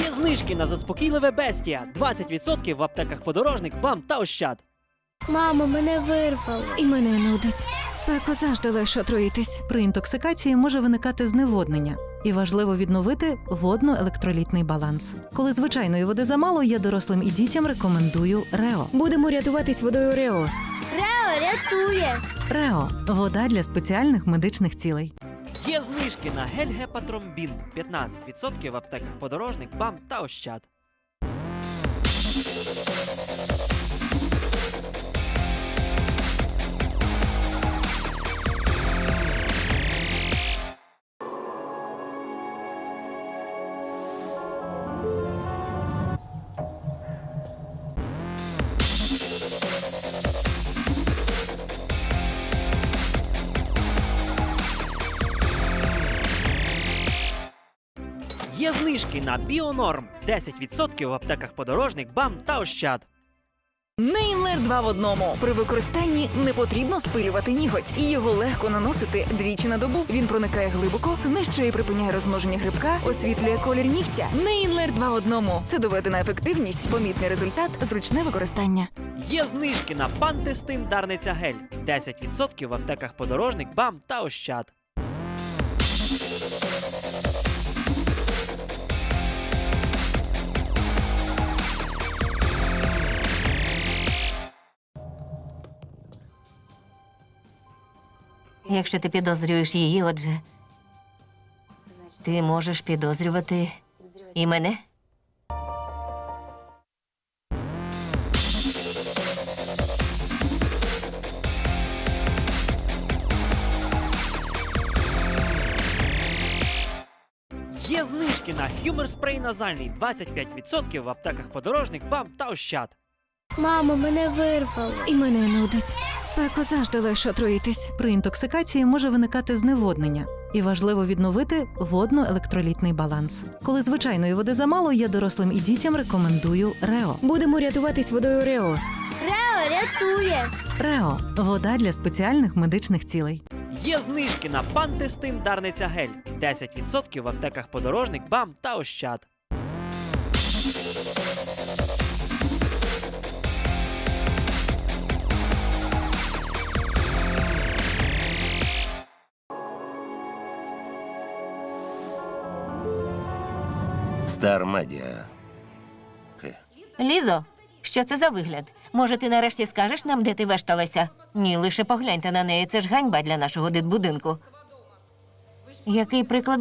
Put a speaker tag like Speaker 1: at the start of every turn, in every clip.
Speaker 1: Є знижки на заспокійливе бестія. 20% в аптеках подорожник, бам та ощад.
Speaker 2: Мамо, мене вирвало.
Speaker 3: І мене нудить. Спеку завжди легше отруїтись.
Speaker 4: При інтоксикації може виникати зневоднення, і важливо відновити водно-електролітний баланс. Коли звичайної води замало, я дорослим і дітям рекомендую Рео.
Speaker 3: Будемо рятуватись водою Рео.
Speaker 2: Рео рятує.
Speaker 4: Рео вода для спеціальних медичних цілей.
Speaker 1: Є знижки на гель гепатромбін. 15% в аптеках подорожник, бам та ощад. Є знижки на Біонорм. 10% в аптеках подорожник, бам та ощад.
Speaker 5: Нейнлер 2 в одному. При використанні не потрібно спилювати ніготь, і його легко наносити двічі на добу. Він проникає глибоко, знищує і припиняє розмноження грибка, освітлює колір нігтя. Нейнлер 2 в одному. Це доведена ефективність, помітний результат, зручне використання.
Speaker 1: Є знижки на пантестин Дарниця гель. 10% в аптеках подорожник, бам та ощад.
Speaker 6: Якщо ти підозрюєш її, отже, ти можеш підозрювати і мене?
Speaker 1: Є знижки на Humor спрей назальний. 25% в аптеках подорожник, бам та ощад.
Speaker 2: Мамо, мене вирвало.
Speaker 3: І мене нудить. Спеку завжди легше отруїтись.
Speaker 4: При інтоксикації може виникати зневоднення, і важливо відновити водно-електролітний баланс. Коли звичайної води замало, я дорослим і дітям рекомендую Рео.
Speaker 3: Будемо рятуватись водою Рео.
Speaker 2: Рео рятує.
Speaker 4: Рео вода для спеціальних медичних цілей.
Speaker 1: Є знижки на пантестин Дарниця гель. 10% в аптеках подорожник, бам та ощад.
Speaker 7: Стар медіа.
Speaker 6: Лізо, що це за вигляд? Може, ти нарешті скажеш нам, де ти вешталася? Ні, лише погляньте на неї. Це ж ганьба для нашого дитбудинку. Який приклад?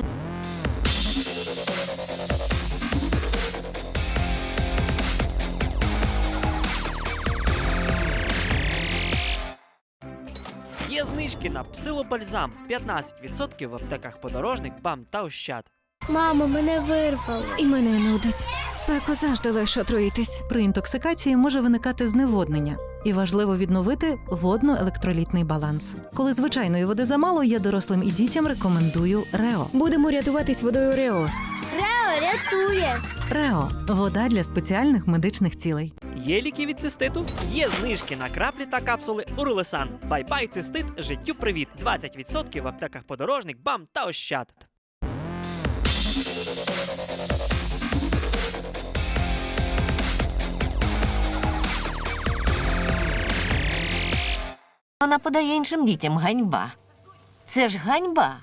Speaker 1: Є знижки на псилобальзам. 15% в аптеках подорожник, бам та ощад.
Speaker 2: Мамо, мене вирвало.
Speaker 3: І мене нудить. Спеку завжди легше отруїтись.
Speaker 4: При інтоксикації може виникати зневоднення, і важливо відновити водно-електролітний баланс. Коли звичайної води замало, я дорослим і дітям рекомендую Рео.
Speaker 3: Будемо рятуватись водою Рео.
Speaker 2: Рео рятує.
Speaker 4: Рео вода для спеціальних медичних цілей.
Speaker 1: Є ліки від циститу? Є знижки на краплі та капсули Урулесан. Бай-бай цистит, життю привіт. 20% в аптеках подорожник, бам та ощад.
Speaker 6: Вона подає іншим дітям ганьба. Це ж ганьба.